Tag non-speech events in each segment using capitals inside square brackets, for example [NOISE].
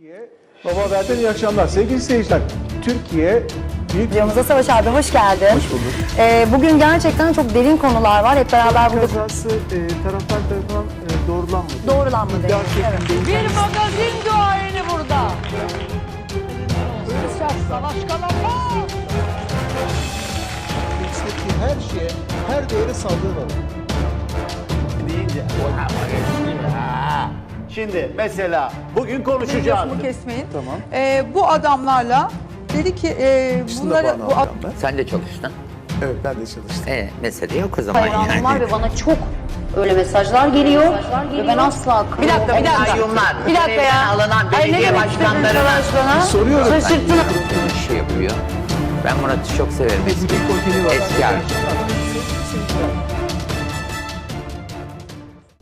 Türkiye Baba Haber'den iyi akşamlar. Sevgili seyirciler, Türkiye büyük Stüdyomuza Savaş abi hoş geldin. Hoş bulduk. Ee, bugün gerçekten çok derin konular var. Hep beraber burada kazası e, taraftar tarafından e, doğrulanmadı. doğrulanmadı. Evet. Bir magazin duayeni burada. Savaş Kalafon. içindeki her şeye, her değere saldırı var. deyince. Şimdi mesela bugün konuşacağız. Lafımı kesmeyin. Tamam. Ee, bu adamlarla dedi ki e, bunları bana bu ad- alacağım ben. Sen de çalıştın. Evet ben de çalıştım. E mesele yok o zaman hayranım yani. var ve bana çok öyle mesajlar geliyor ve ben asla Bir dakika, bir dakika. Kayyumlar, Bir dakika görevden ya. alınan Ay, ne belediye demek istedin başkanlarına Savaş bana? Soruyorum. Şaşırttın. iş yapıyor. Ben Murat'ı çok severim eski. Bir. Eski arkadaş.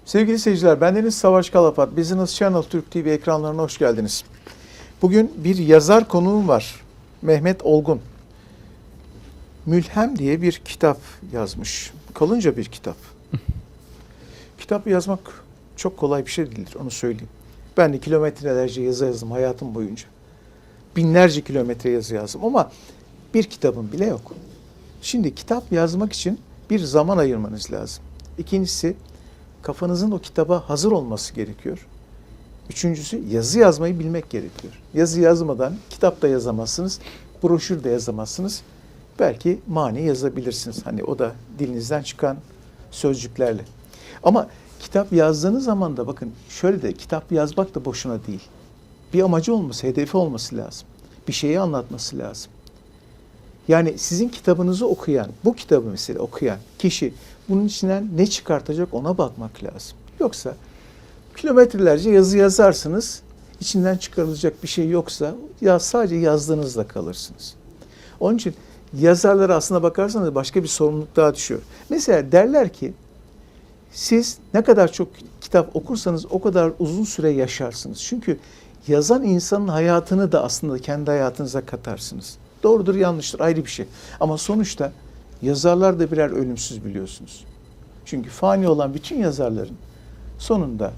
Sevgili seyirciler, bendeniz Savaş Kalapat. Business Channel Türk TV ekranlarına hoş geldiniz. Bugün bir yazar konuğum var. Mehmet Olgun. Mülhem diye bir kitap yazmış. Kalınca bir kitap. [LAUGHS] kitap yazmak çok kolay bir şey değildir, onu söyleyeyim. Ben de kilometrelerce yazı yazdım hayatım boyunca. Binlerce kilometre yazı yazdım ama bir kitabım bile yok. Şimdi kitap yazmak için bir zaman ayırmanız lazım. İkincisi kafanızın o kitaba hazır olması gerekiyor. Üçüncüsü yazı yazmayı bilmek gerekiyor. Yazı yazmadan kitap da yazamazsınız, broşür de yazamazsınız. Belki mani yazabilirsiniz. Hani o da dilinizden çıkan sözcüklerle. Ama kitap yazdığınız zaman da bakın şöyle de kitap yazmak da boşuna değil. Bir amacı olması, hedefi olması lazım. Bir şeyi anlatması lazım. Yani sizin kitabınızı okuyan, bu kitabı mesela okuyan kişi bunun içinden ne çıkartacak ona bakmak lazım. Yoksa kilometrelerce yazı yazarsınız, içinden çıkarılacak bir şey yoksa ya sadece yazdığınızla kalırsınız. Onun için yazarlara aslına bakarsanız başka bir sorumluluk daha düşüyor. Mesela derler ki siz ne kadar çok kitap okursanız o kadar uzun süre yaşarsınız. Çünkü yazan insanın hayatını da aslında kendi hayatınıza katarsınız. Doğrudur yanlıştır ayrı bir şey. Ama sonuçta yazarlar da birer ölümsüz biliyorsunuz. Çünkü fani olan bütün yazarların sonunda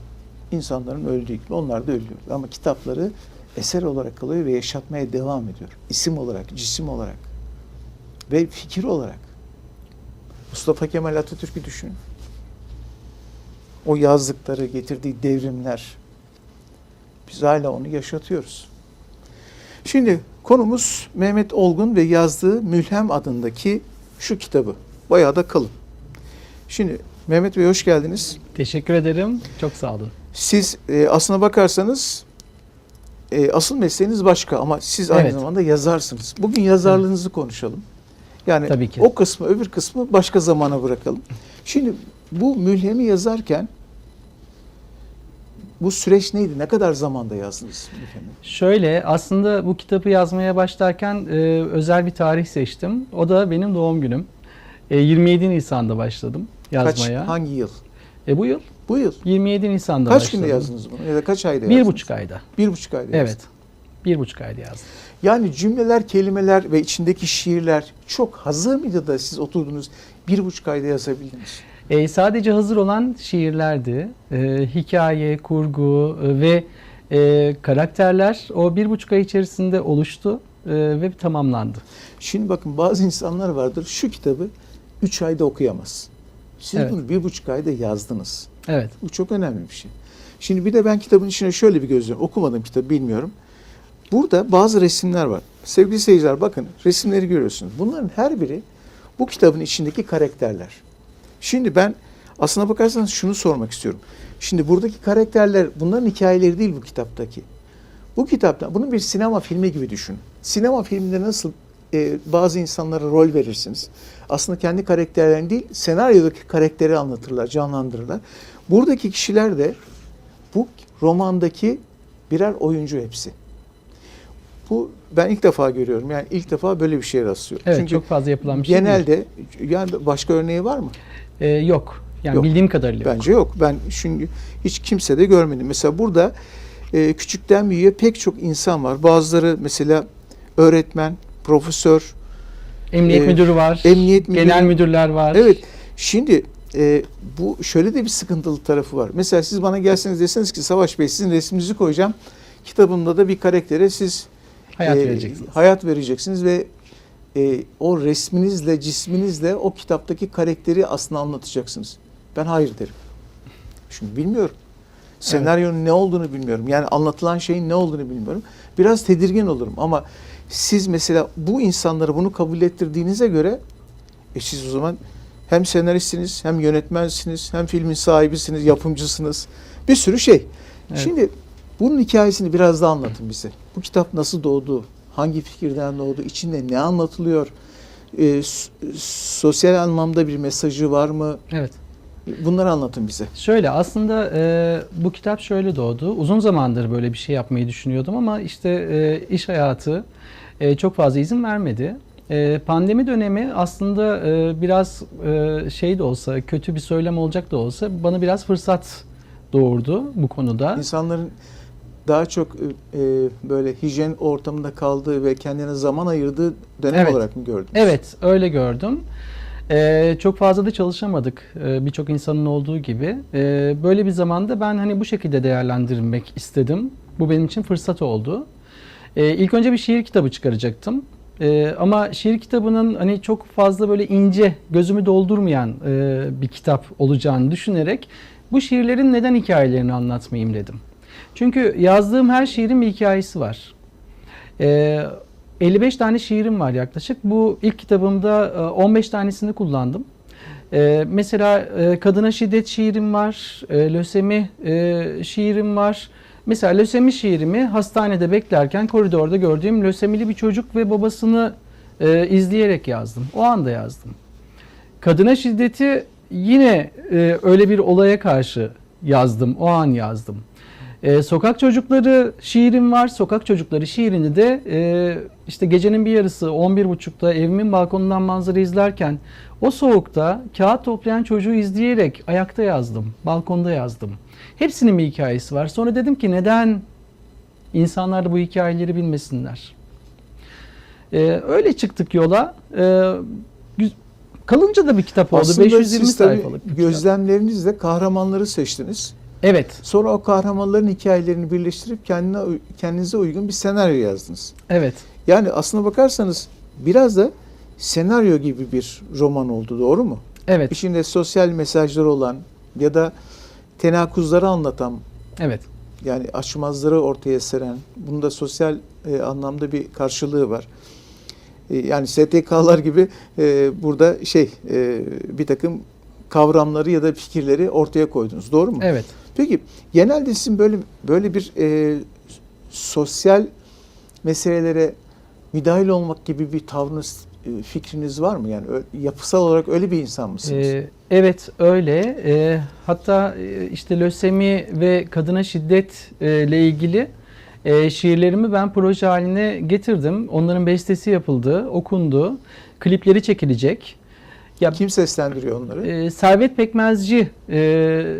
insanların öldüğü gibi onlar da ölüyor. Ama kitapları eser olarak kalıyor ve yaşatmaya devam ediyor. İsim olarak, cisim olarak ve fikir olarak. Mustafa Kemal Atatürk'ü düşünün. O yazdıkları, getirdiği devrimler. Biz hala onu yaşatıyoruz. Şimdi konumuz Mehmet Olgun ve yazdığı Mülhem adındaki şu kitabı. Bayağı da kalın. Şimdi Mehmet Bey hoş geldiniz. Teşekkür ederim. Çok sağ olun. Siz e, aslına bakarsanız e, asıl mesleğiniz başka ama siz aynı Evet. zamanda yazarsınız. Bugün yazarlığınızı konuşalım. Yani Tabii ki. o kısmı öbür kısmı başka zamana bırakalım. Şimdi bu mülhemi yazarken bu süreç neydi? Ne kadar zamanda yazdınız? Şöyle aslında bu kitabı yazmaya başlarken e, özel bir tarih seçtim. O da benim doğum günüm. E, 27 Nisan'da başladım yazmaya. Kaç, hangi yıl? E, bu yıl Bu yıl. 27 Nisan'da Kaç başladım. günde yazdınız bunu? Ya da kaç ayda Bir yazdınız? buçuk ayda. Bir buçuk ayda Evet. yazdınız. Bir buçuk ayda yazdım. Yani cümleler, kelimeler ve içindeki şiirler çok hazır mıydı da siz oturdunuz bir buçuk ayda yazabildiniz? E, sadece hazır olan şiirlerdi. E, hikaye, kurgu e, ve e, karakterler o bir buçuk ay içerisinde oluştu e, ve tamamlandı. Şimdi bakın bazı insanlar vardır şu kitabı üç ayda okuyamaz. Siz Evet. bunu bir buçuk ayda yazdınız. Evet. Bu çok önemli bir şey. Şimdi bir de ben kitabın içine şöyle bir gözlüyorum. Okumadım kitabı bilmiyorum. Burada bazı resimler var. Sevgili seyirciler bakın resimleri görüyorsunuz. Bunların her biri bu kitabın içindeki karakterler. Şimdi ben aslına bakarsanız şunu sormak istiyorum. Şimdi buradaki karakterler bunların hikayeleri değil bu kitaptaki. Bu kitapta bunu bir sinema filmi gibi düşün. Sinema filminde nasıl e, bazı insanlara rol verirsiniz. Aslında kendi karakterlerini değil, senaryodaki karakteri anlatırlar, canlandırırlar. Buradaki kişiler de bu romandaki birer oyuncu hepsi. Bu ben ilk defa görüyorum. Yani ilk defa böyle bir şeye rastlıyorum. Evet Çünkü çok fazla yapılan bir şey değil. genelde yani başka örneği var mı? E, yok. Yani Yok. bildiğim kadarıyla yok. Bence yok. Ben çünkü hiç kimse de görmedim. Mesela burada e, küçükten büyüğe pek çok insan var. Bazıları mesela öğretmen, profesör, Emniyet Ee, müdürü var. emniyet müdürü- Genel müdürler var. Evet. Şimdi e, bu şöyle de bir sıkıntılı tarafı var. Mesela siz bana gelseniz deseniz ki Savaş Bey sizin resminizi koyacağım. kitabımda da bir karaktere siz Hayat e, vereceksiniz. hayat vereceksiniz ve e, o resminizle, cisminizle o kitaptaki karakteri aslında anlatacaksınız. Ben hayır derim. Çünkü bilmiyorum. Senaryonun ne olduğunu bilmiyorum. Yani anlatılan şeyin ne olduğunu bilmiyorum. Biraz tedirgin olurum ama siz mesela bu insanları bunu kabul ettirdiğinize göre e siz o zaman hem senaristsiniz, hem yönetmensiniz, hem filmin sahibisiniz, yapımcısınız. Bir sürü şey. Evet. Şimdi bunun hikayesini biraz daha anlatın bize. Bu kitap nasıl doğdu? Hangi fikirden doğdu? İçinde ne anlatılıyor? S- sosyal anlamda bir mesajı var mı? Evet. Bunları anlatın bize. Şöyle aslında e, bu kitap şöyle doğdu. Uzun zamandır böyle bir şey yapmayı düşünüyordum ama işte e, iş hayatı e, çok fazla izin vermedi. E, pandemi dönemi aslında e, biraz e, şey de olsa, kötü bir söylem olacak da olsa bana biraz fırsat doğurdu bu konuda. İnsanların daha çok e, e, böyle hijyen ortamında kaldığı ve kendine zaman ayırdığı dönem Evet. olarak mı gördünüz? Evet, öyle gördüm. Ee, çok fazla da çalışamadık ee, birçok insanın olduğu gibi. Ee, böyle bir zamanda ben hani bu şekilde değerlendirmek istedim. Bu benim için fırsat oldu. Ee, ilk önce bir şiir kitabı çıkaracaktım. Ee, ama şiir kitabının hani çok fazla böyle ince, gözümü doldurmayan e, bir kitap olacağını düşünerek bu şiirlerin neden hikayelerini anlatmayayım dedim. Çünkü yazdığım her şiirin bir hikayesi var. Ee, 55 tane şiirim var yaklaşık. Bu ilk kitabımda e, 15 tanesini kullandım. Ee, mesela e, kadına şiddet şiirim var, e, lösemi e, şiirim var. Mesela lösemi şiirimi hastanede beklerken koridorda gördüğüm lösemili bir çocuk ve babasını e, izleyerek yazdım. O anda yazdım. Kadına şiddeti yine e, öyle bir olaya karşı yazdım. O an yazdım. E, sokak çocukları şiirim var. Sokak çocukları şiirini de e, işte gecenin bir yarısı 11.30'da evimin balkonundan manzara izlerken o soğukta kağıt toplayan çocuğu izleyerek ayakta yazdım. Balkonda yazdım. Hepsinin bir hikayesi var. Sonra dedim ki neden insanlar da bu hikayeleri bilmesinler? E, öyle çıktık yola. E, kalınca da bir kitap oldu. Aslında 520 siz tabii sayfalık gözlemlerinizle kahramanları seçtiniz. Evet. Sonra o kahramanların hikayelerini birleştirip kendine kendinize uygun bir senaryo yazdınız. Evet. Yani aslına bakarsanız biraz da senaryo gibi bir roman oldu doğru mu? Evet. İçinde sosyal mesajları olan ya da tenakuzları anlatan Evet. yani açmazları ortaya seren bunun da sosyal e, anlamda bir karşılığı var. E, yani STK'lar gibi e, burada şey e, bir takım kavramları ya da fikirleri ortaya koydunuz doğru mu? Evet. Peki genelde sizin böyle böyle bir e, sosyal meselelere müdahil olmak gibi bir tavrınız, e, fikriniz var mı? Yani yapısal olarak öyle bir insan mısınız? Ee, evet öyle. Ee, hatta e, işte lösemi ve kadına şiddet e, ile ilgili e, şiirlerimi ben proje haline getirdim. Onların bestesi yapıldı, okundu. Klipleri çekilecek. Ya Kim seslendiriyor onları? e, Servet Pekmezci e,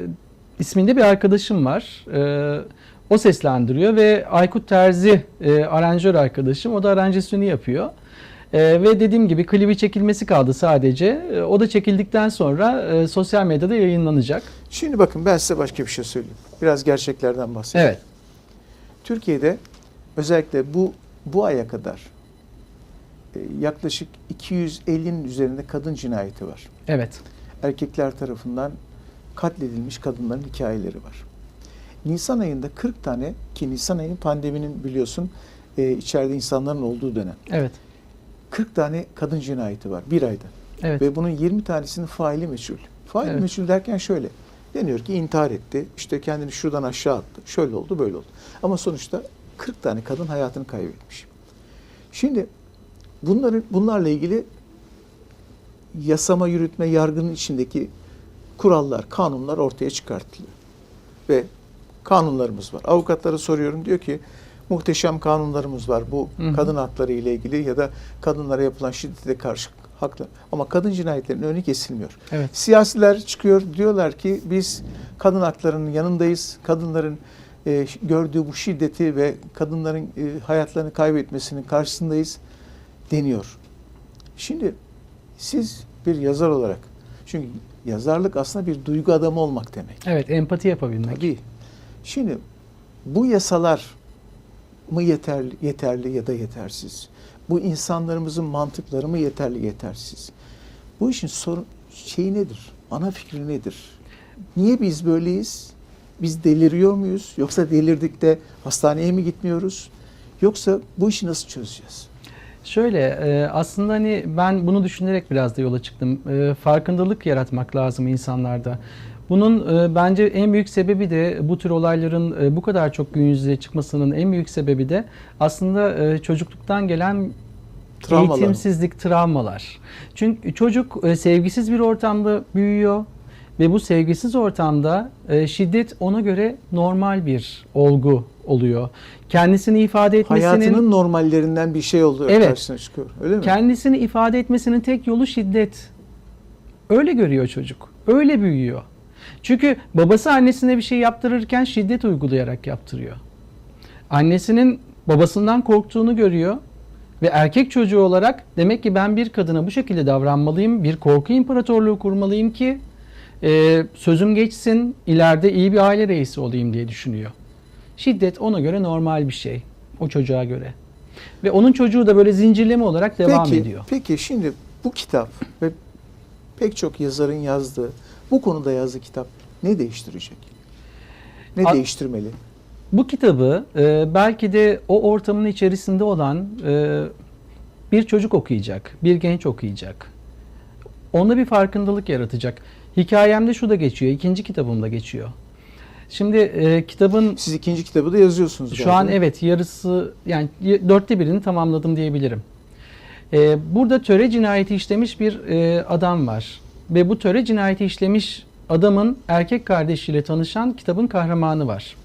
isminde bir arkadaşım var. E, o seslendiriyor ve Aykut Terzi e, aranjör arkadaşım. O da aranjesini yapıyor. E, ve dediğim gibi klibi çekilmesi kaldı sadece. E, o da çekildikten sonra e, sosyal medyada yayınlanacak. Şimdi bakın ben size başka bir şey söyleyeyim. Biraz gerçeklerden bahsedeyim. Evet. Türkiye'de özellikle bu bu aya kadar yaklaşık 250'nin üzerinde kadın cinayeti var. Evet. Erkekler tarafından katledilmiş kadınların hikayeleri var. Nisan ayında 40 tane ki Nisan ayının pandeminin biliyorsun e, içeride insanların olduğu dönem. Evet. 40 tane kadın cinayeti var bir ayda. Evet. Ve bunun 20 tanesinin faili meçhul. Faili Evet. meçhul derken şöyle. Deniyor ki intihar etti. işte kendini şuradan aşağı attı. Şöyle oldu, böyle oldu. Ama sonuçta 40 tane kadın hayatını kaybetmiş. Şimdi bunların bunlarla ilgili yasama, yürütme, yargının içindeki kurallar, kanunlar ortaya çıkartılıyor. Ve kanunlarımız var. Avukatlara soruyorum diyor ki muhteşem kanunlarımız var bu Hı hı. kadın hakları ile ilgili ya da kadınlara yapılan şiddete karşı haklı. Ama kadın cinayetlerinin önü kesilmiyor. Evet. Siyasiler çıkıyor diyorlar ki biz kadın haklarının yanındayız. Kadınların e, gördüğü bu şiddeti ve kadınların e, hayatlarını kaybetmesinin karşısındayız deniyor. Şimdi siz bir yazar olarak çünkü yazarlık aslında bir duygu adamı olmak demek. Evet. Empati yapabilmek. Tabii. Şimdi bu yasalar mı yeterli, yeterli ya da yetersiz? Bu insanlarımızın mantıkları mı yeterli, yetersiz? Bu işin sorun şeyi nedir? Ana fikri nedir? Niye biz böyleyiz? Biz deliriyor muyuz? Yoksa delirdik de hastaneye mi gitmiyoruz? Yoksa bu işi nasıl çözeceğiz? Şöyle e, aslında hani ben bunu düşünerek biraz da yola çıktım. E, farkındalık yaratmak lazım insanlarda. Bunun e, bence en büyük sebebi de bu tür olayların bu kadar çok gün yüzüne çıkmasının en büyük sebebi de aslında çocukluktan gelen Travmalar. eğitimsizlik, travmalar. Çünkü çocuk sevgisiz bir ortamda büyüyor ve bu sevgisiz ortamda e, şiddet ona göre normal bir olgu oluyor. Kendisini ifade etmesinin Hayatının normallerinden bir şey oluyor Evet. karşısına çıkıyor. Öyle mi? kendisini ifade etmesinin tek yolu şiddet. Öyle görüyor çocuk. Öyle büyüyor. Çünkü babası annesine bir şey yaptırırken şiddet uygulayarak yaptırıyor. Annesinin babasından korktuğunu görüyor ve erkek çocuğu olarak demek ki ben bir kadına bu şekilde davranmalıyım, bir korku imparatorluğu kurmalıyım ki e, sözüm geçsin, ileride iyi bir aile reisi olayım diye düşünüyor. Şiddet ona göre normal bir şey, o çocuğa göre. Ve onun çocuğu da böyle zincirleme olarak devam peki, ediyor. Peki şimdi bu kitap ve pek çok yazarın yazdığı, bu konuda yazdığı kitap ne değiştirecek? Ne A- değiştirmeli? Bu kitabı e, belki de o ortamın içerisinde olan e, bir çocuk okuyacak, bir genç okuyacak. Onda bir farkındalık yaratacak. Hikayemde şu da geçiyor, ikinci kitabımda geçiyor. Şimdi e, kitabın Siz ikinci kitabı da yazıyorsunuz. şu galiba. an evet yarısı yani dörtte birini tamamladım diyebilirim. E, burada töre cinayeti işlemiş bir e, adam var. Ve bu töre cinayeti işlemiş adamın erkek kardeşiyle tanışan kitabın kahramanı var.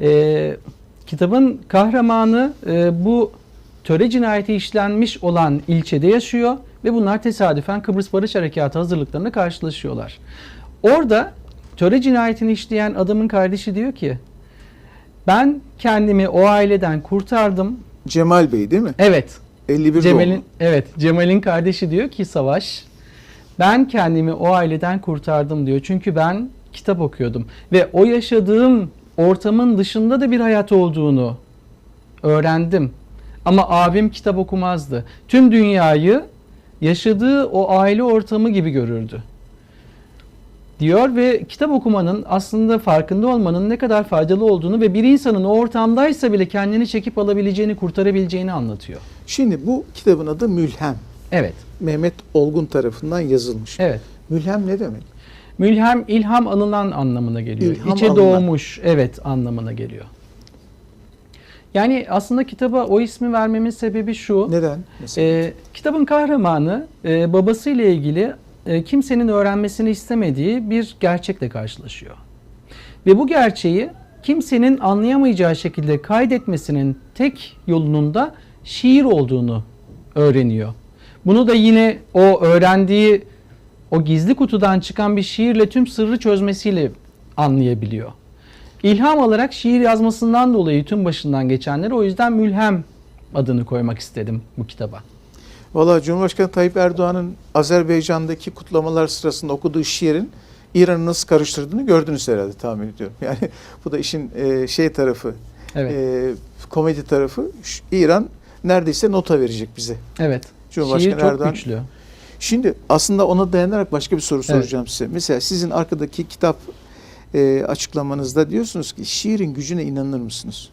E, kitabın kahramanı e, bu töre cinayeti işlenmiş olan ilçede yaşıyor ve bunlar tesadüfen Kıbrıs Barış Harekatı hazırlıklarında karşılaşıyorlar. Orada töre cinayetini işleyen adamın kardeşi diyor ki ben kendimi o aileden kurtardım. Cemal Bey değil mi? Evet. 51 Cemal'in evet Cemal'in kardeşi diyor ki Savaş ben kendimi o aileden kurtardım diyor. Çünkü ben kitap okuyordum ve o yaşadığım ortamın dışında da bir hayat olduğunu öğrendim. Ama abim kitap okumazdı. Tüm dünyayı yaşadığı o aile ortamı gibi görürdü. Diyor ve kitap okumanın aslında farkında olmanın ne kadar faydalı olduğunu ve bir insanın o ortamdaysa bile kendini çekip alabileceğini, kurtarabileceğini anlatıyor. Şimdi bu kitabın adı Mülhem. Evet, Mehmet Olgun tarafından yazılmış. evet. Mülhem ne demek? Mülhem ilham alınan anlamına geliyor. İlham İçe alınan. doğmuş, evet anlamına geliyor. Yani aslında kitaba o ismi vermemin sebebi şu. Neden? Mesela Ee, kitabın kahramanı e, babasıyla ilgili e, kimsenin öğrenmesini istemediği bir gerçekle karşılaşıyor. Ve bu gerçeği kimsenin anlayamayacağı şekilde kaydetmesinin tek yolunun da şiir olduğunu öğreniyor. Bunu da yine o öğrendiği o gizli kutudan çıkan bir şiirle tüm sırrı çözmesiyle anlayabiliyor. İlham alarak şiir yazmasından dolayı tüm başından geçenleri o yüzden Mülhem adını koymak istedim bu kitaba. Valla Cumhurbaşkanı Tayyip Erdoğan'ın Azerbaycan'daki kutlamalar sırasında okuduğu şiirin İran'ı nasıl karıştırdığını gördünüz herhalde tahmin ediyorum. [LAUGHS] Yani bu da işin e, şey tarafı, Evet. e, komedi tarafı. İran neredeyse nota verecek bize. Evet. Cumhurbaşkanı Şiir çok Erdoğan. güçlü. Şimdi aslında ona dayanarak başka bir soru Evet. soracağım size. Mesela sizin arkadaki kitap e, açıklamanızda diyorsunuz ki şiirin gücüne inanır mısınız?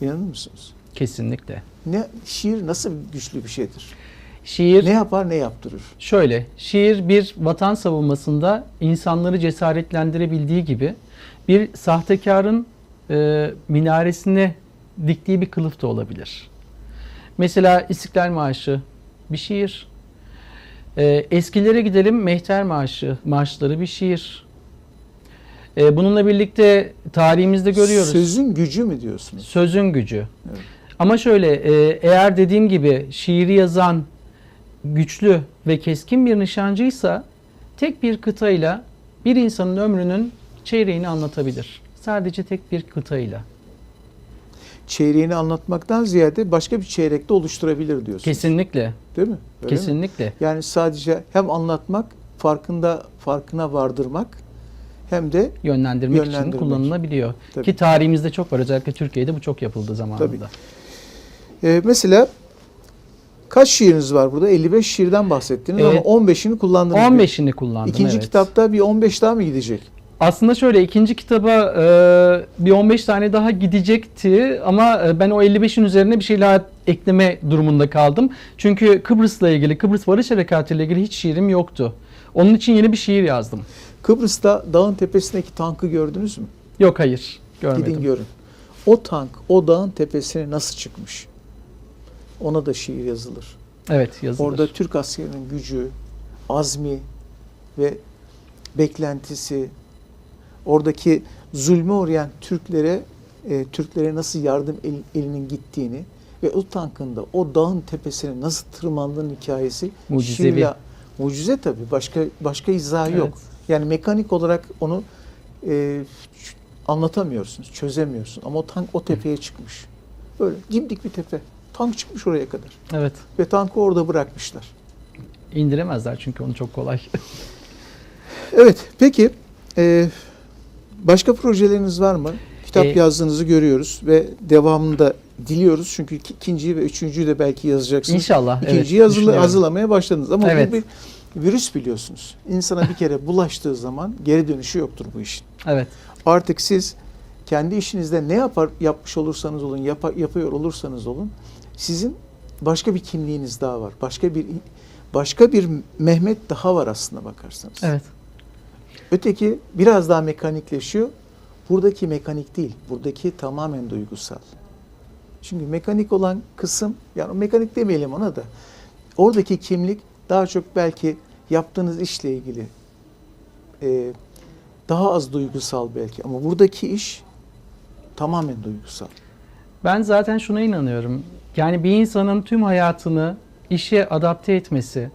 İnanır mısınız? Kesinlikle. Ne şiir nasıl güçlü bir şeydir? Şiir Ne yapar ne yaptırır? şöyle. Şiir bir vatan savunmasında insanları cesaretlendirebildiği gibi bir sahtekarın e, minaresine diktiği bir kılıf da olabilir. Mesela İstiklal Marşı bir şiir. E, eskilere gidelim Mehter Marşı, marşları bir şiir. E, bununla birlikte tarihimizde görüyoruz. Sözün gücü mü diyorsunuz? Sözün gücü. Evet. Ama şöyle e, eğer dediğim gibi şiiri yazan güçlü ve keskin bir nişancıysa tek bir kıtayla bir insanın ömrünün çeyreğini anlatabilir. Sadece tek bir kıtayla. Çeyreğini anlatmaktan ziyade başka bir çeyrekte oluşturabilir diyorsunuz. Kesinlikle. Değil mi? Öyle mi? kesinlikle. Yani sadece hem anlatmak, farkında farkına vardırmak hem de yönlendirmek, için Yönlendirmek. kullanılabiliyor. Tabii. Ki tarihimizde çok var. Özellikle Türkiye'de bu çok yapıldı zamanında. e, mesela kaç şiiriniz var burada? 55 şiirden bahsettiniz Evet. ama 15'ini kullandınız. 15'ini kullandım. İkinci evet. kitapta bir 15 daha mı gidecek? Aslında şöyle ikinci kitaba e, bir 15 tane daha gidecekti ama e, ben o 55'in üzerine bir şeyler ekleme durumunda kaldım. Çünkü Kıbrıs'la ilgili, Kıbrıs Barış Harekatı ile ilgili hiç şiirim yoktu. Onun için yeni bir şiir yazdım. Kıbrıs'ta dağın tepesindeki tankı gördünüz mü? Yok hayır, görmedim. Gidin görün. O tank o dağın tepesine nasıl çıkmış? Ona da şiir yazılır. Evet yazılır. Orada Türk askerinin gücü, azmi ve beklentisi, oradaki zulme uğrayan Türklere e, Türklere nasıl yardım el- elinin gittiğini ve o tankın da o dağın tepesine nasıl tırmandığının hikayesi Mucizevi. şiirle- mucize tabii. Başka başka izahı yok. Evet. Yani mekanik olarak onu e, anlatamıyorsunuz, çözemiyorsun. Ama o tank o tepeye çıkmış. Böyle dimdik bir tepe. Tank çıkmış oraya kadar. Evet. Ve tankı orada bırakmışlar. İndiremezler çünkü onu çok kolay. [LAUGHS] Evet, peki e, başka projeleriniz var mı? Kitap E, yazdığınızı görüyoruz ve devamını da diliyoruz. Çünkü iki- ikinciyi ve üçüncüyü de belki yazacaksınız. İnşallah. evet, İkinciyi düşünüyorum. hazırlamaya başladınız. Ama Evet. bu bir virüs biliyorsunuz. İnsana bir kere bulaştığı zaman geri dönüşü yoktur bu işin. Evet. Artık siz kendi işinizde ne yapar yapmış olursanız olun, yapa- yapıyor olursanız olun, sizin başka bir kimliğiniz daha var. Başka bir başka bir Mehmet daha var aslında bakarsanız. Evet. Öteki biraz daha mekanikleşiyor. Buradaki mekanik değil. Buradaki tamamen duygusal. Çünkü mekanik olan kısım, yani mekanik demeyelim ona da. Oradaki kimlik daha çok belki yaptığınız işle ilgili. Ee, daha az duygusal belki. Ama buradaki iş tamamen duygusal. Ben zaten şuna inanıyorum. Yani bir insanın tüm hayatını işe adapte etmesi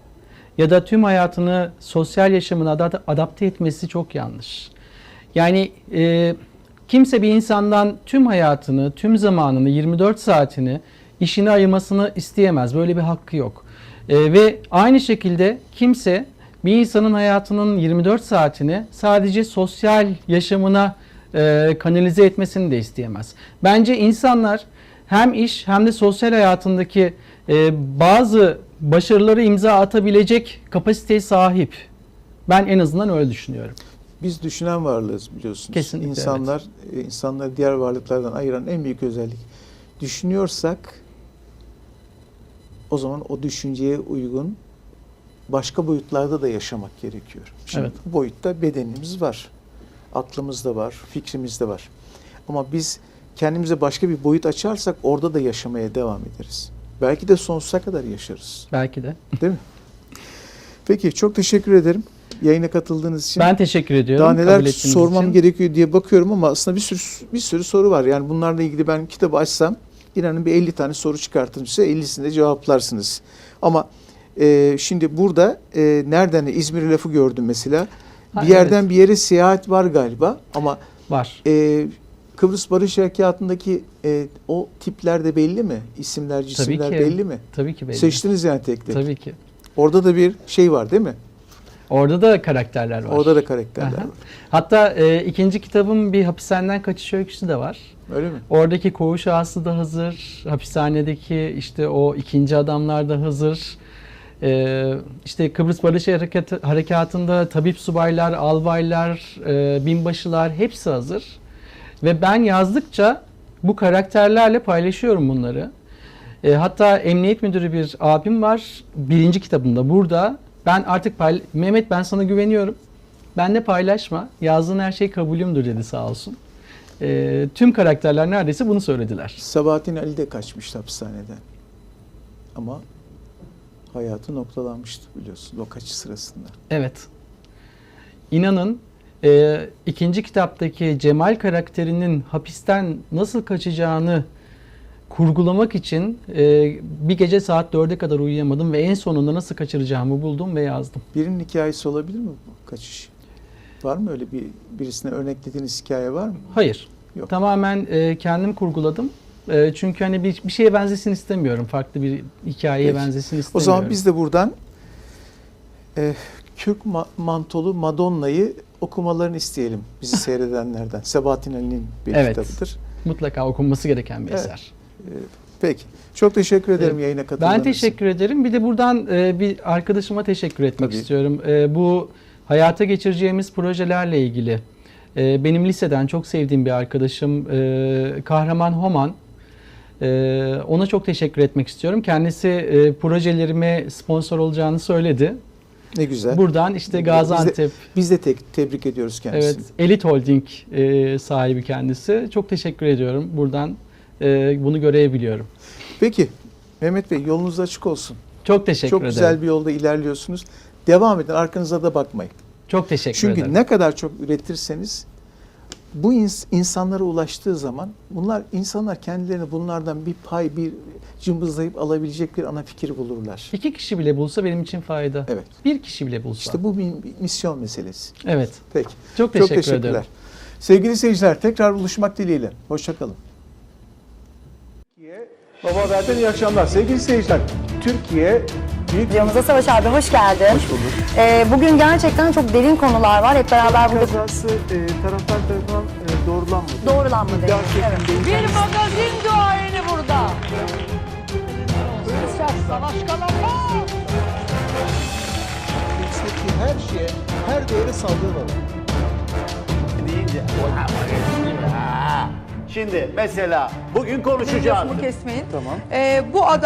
ya da tüm hayatını sosyal yaşamına ada- adapte etmesi çok yanlış. Yani e, kimse bir insandan tüm hayatını, tüm zamanını, 24 saatini işine ayırmasını isteyemez. Böyle bir hakkı yok. E, ve aynı şekilde kimse bir insanın hayatının 24 saatini sadece sosyal yaşamına e, kanalize etmesini de isteyemez. Bence insanlar hem iş hem de sosyal hayatındaki e, bazı başarıları imza atabilecek kapasiteye sahip. Ben en azından öyle düşünüyorum. Biz düşünen varlığız biliyorsunuz. Kesinlikle, İnsanlar, e, insanları diğer varlıklardan ayıran en büyük özellik. Düşünüyorsak o zaman o düşünceye uygun başka boyutlarda da yaşamak gerekiyor. Şimdi Evet. bu boyutta bedenimiz var. Aklımız da var, fikrimiz de var. Ama biz kendimize başka bir boyut açarsak orada da yaşamaya devam ederiz. Belki de sonsuza kadar yaşarız. Belki de. Değil mi? Peki çok teşekkür ederim yayına katıldığınız için. Ben teşekkür ediyorum. Daha neler sormam için. gerekiyor diye bakıyorum ama aslında bir sürü bir sürü soru var. Yani bunlarla ilgili ben kitabı açsam inanın bir 50 tane soru çıkartırım size 50'sini de cevaplarsınız. Ama e, şimdi burada e, nereden İzmir lafı gördüm mesela. Ha, bir yerden bir yere seyahat var galiba ama Var. e, Kıbrıs Barış Harekatı'ndaki e, o tipler de belli mi? İsimler, cisimler ki. belli mi? Tabii ki belli. Seçtiniz yani tek tek. Tabii ki. Orada da bir şey var değil mi? Orada da karakterler var. Orada da karakterler Aha. var. Hatta e, ikinci kitabım bir hapishaneden kaçış öyküsü de var. Öyle mi? Oradaki koğuş ağası da hazır. Hapishanedeki işte o ikinci adamlar da hazır. Ee, işte Kıbrıs Barış Harekatı, Harekatı'nda tabip subaylar, albaylar, e, binbaşılar hepsi hazır. Ve ben yazdıkça bu karakterlerle paylaşıyorum bunları. E, hatta emniyet müdürü bir abim var. Birinci kitabımda burada. Ben artık payla- Mehmet ben sana güveniyorum. Benle paylaşma. Yazdığın her şey kabulümdür dedi sağ olsun. E, tüm karakterler neredeyse bunu söylediler. Sabahattin Ali de kaçmıştı hapishaneden. Ama hayatı noktalanmıştı biliyorsun o kaçış sırasında. Evet. İnanın e, ikinci kitaptaki Cemal karakterinin hapisten nasıl kaçacağını kurgulamak için e, bir gece saat 4'e kadar uyuyamadım ve en sonunda nasıl kaçıracağımı buldum ve yazdım. Birinin hikayesi olabilir mi bu kaçış? Var mı öyle bir birisine örneklediğiniz hikaye var mı? Hayır. Yok. Tamamen e, kendim kurguladım. E, çünkü hani bir, bir şeye benzesin istemiyorum. Farklı bir hikayeye Peki. benzesin O istemiyorum. zaman biz de buradan e, kök ma- mantolu Madonna'yı okumalarını isteyelim bizi [LAUGHS] seyredenlerden. Sebahattin Ali'nin bir Evet. kitabıdır. Mutlaka okunması gereken bir Evet. eser. Peki. Çok teşekkür ederim yayına katıldığınız Ben teşekkür ederim. Bir de buradan e, bir arkadaşıma teşekkür etmek Tabii. istiyorum. E, bu hayata geçireceğimiz projelerle ilgili e, benim liseden çok sevdiğim bir arkadaşım e, Kahraman Homan. E, ona çok teşekkür etmek istiyorum. Kendisi e, projelerime sponsor olacağını söyledi. Ne güzel. Buradan işte Biz de- Gaziantep Biz de tek, tebrik ediyoruz kendisini. Evet, Elit Holding e, sahibi kendisi. Çok teşekkür ediyorum. Buradan e, bunu görebiliyorum. Peki Mehmet Bey yolunuz açık olsun. Çok teşekkür çok ederim. güzel bir yolda ilerliyorsunuz. Devam edin arkanıza da bakmayın. Çok teşekkür Çünkü ederim. ne kadar çok üretirseniz bu ins- insanlara ulaştığı zaman bunlar insanlar kendilerini bunlardan bir pay bir cımbızlayıp alabilecek bir ana fikir bulurlar. İki kişi bile bulsa benim için fayda. Evet. Bir kişi bile bulsa. İşte bu bir misyon meselesi. Evet. Peki. Çok teşekkür teşekkürler. ederim. Sevgili seyirciler tekrar buluşmak dileğiyle. Hoşçakalın. Baba Haber'den iyi akşamlar. Sevgili seyirciler, Türkiye büyük Videomuza Savaş abi hoş geldin. Hoş bulduk. Ee, bugün gerçekten çok derin konular var. Hep beraber burada kazası e, taraftar tarafından e, doğrulanmadı. doğrulanmadı. Evet. Bir magazin duayeni burada. Savaş kalamaz. Ülkedeki her şeye, her değere saldırı var. deyince. Şimdi mesela bugün konuşacağız. Lafımı kesmeyin. Tamam. Ee, bu adam